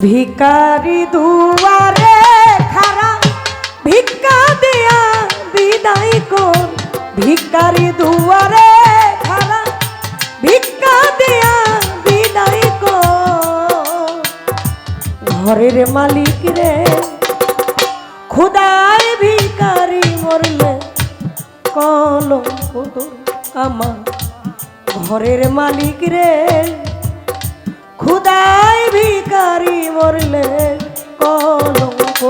ভিকারি দুয়ারে খারা ভিক্ষা দিয়া বিদায় কর। ভিকারি দুয়ারে খারা ভিক্ষা দিয়া বিদায় কর। ঘরের মালিক রে খুদায় ভিকারি মরলে কলঙ্ক আমার। ঘরের মালিক রে খুদাই ভিকারি মরলে কলঙ্ক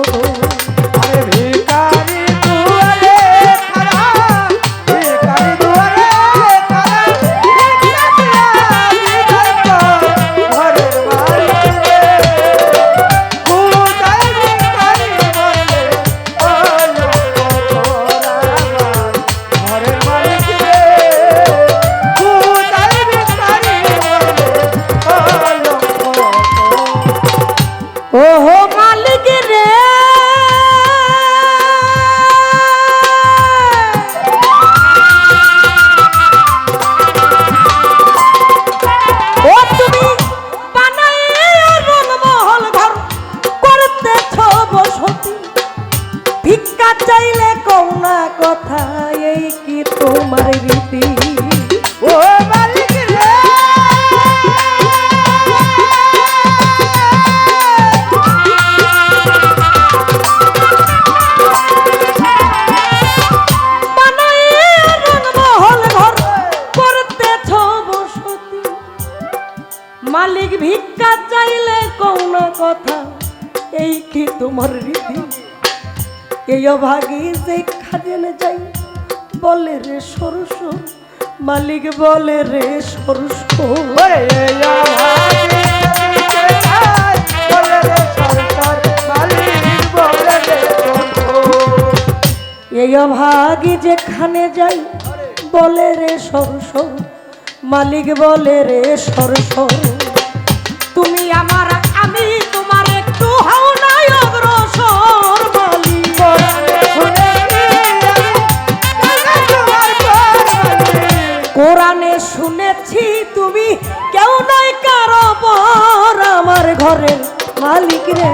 তোমার রীতি। ও মালিক রে! মালিক ভিক্ষা চাইলে কোন কথা এই কি তোমার রীতি। অভাগী যে খাজেনে যাই বলে রে সরস মালিক বলে রে সরস এই অভাগী যেখানে যাই, বলে রে সরস মালিক বলে রে সরস ঘরের মালিক রে।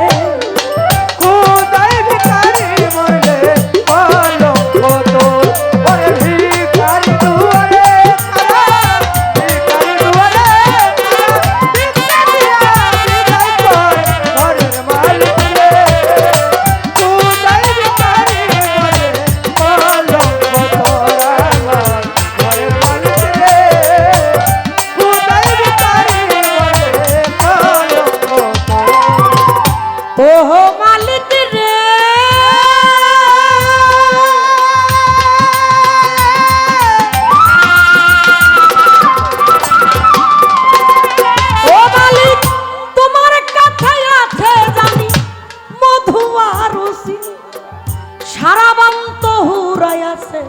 সারাবান্ত হুরাই আছে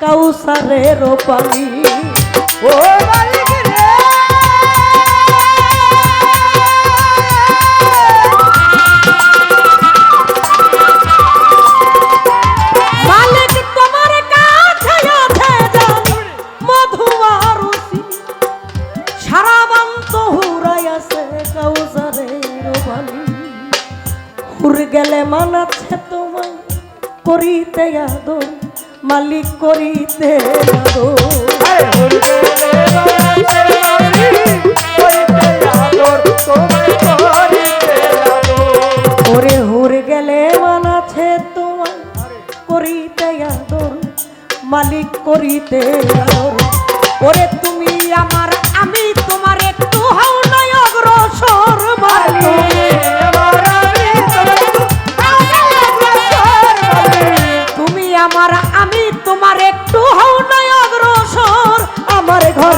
কাউসারের পানি ও মালিক করিতে আদর মালিক করিতে ওরে হুর গেলে মানাছে তোমায় করিতে আদর মালিক করিতে ওরে তুমি আমার ঘরে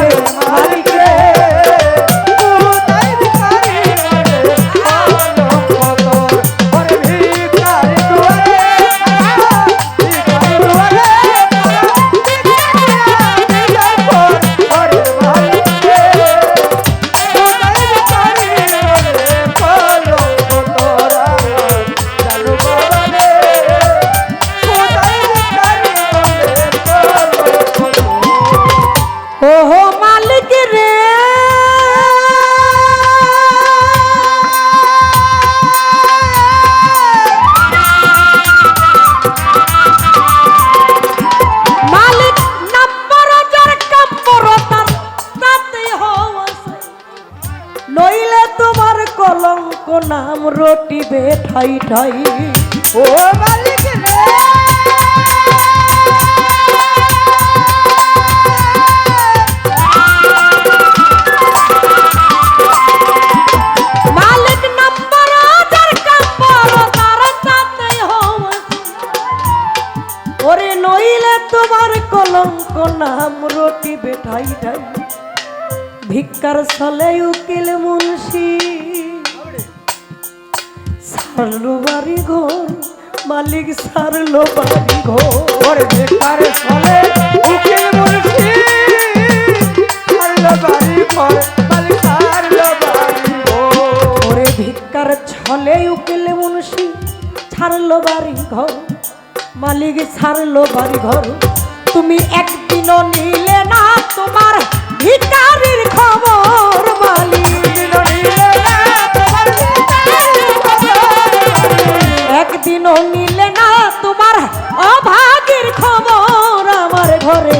রটিবে ঠাই ঠাই। ও মালিক রে। কলঙ্ক নাম রটিবে ঠাই ঠাই। ভিক্ষার ছলে উকিল মুন্সি। সারলো বাড়ি ঘর মালিক সারলো বাড়ি ঘর। বেকার চলে উকিল মুন্সি ছাড়লো বাড়ি ঘর মালিক ছাড়লো বাড়ি ঘর। ভিক্ষার ছলে উকিল মুন্সি ছাড়লো বাড়ি ঘর মালিক ছাড়লো বাড়ি ঘর। তুমি একদিনও নিলে না তোমার ভিকারির খবর। একদিনও নিলে না তোমার অভাগের খবর আমার ঘরে।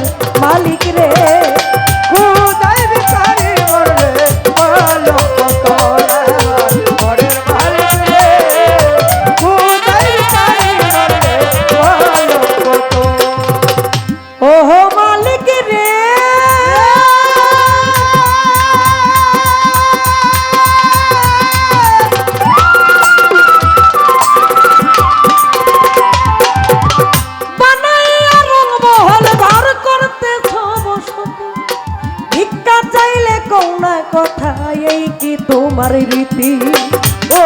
চাইলে কৌনা কথা, এই কি তোমার রীতি? ও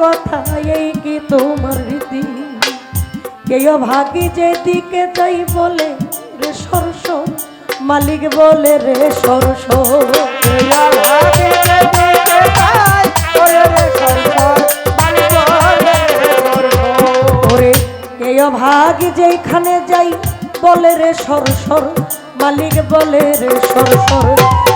কথা, এই কি তোমার রীতি? কেউ ভাগি যেদিকে যাই বলে মালিক বলে রে সরস ভাগ ভাগে যেতে চাই ওরে রে সরসর বলে রে সরসর ওরে কেউ যেখানে যাই বলে রে সরসর মালিক বলে রে সরসর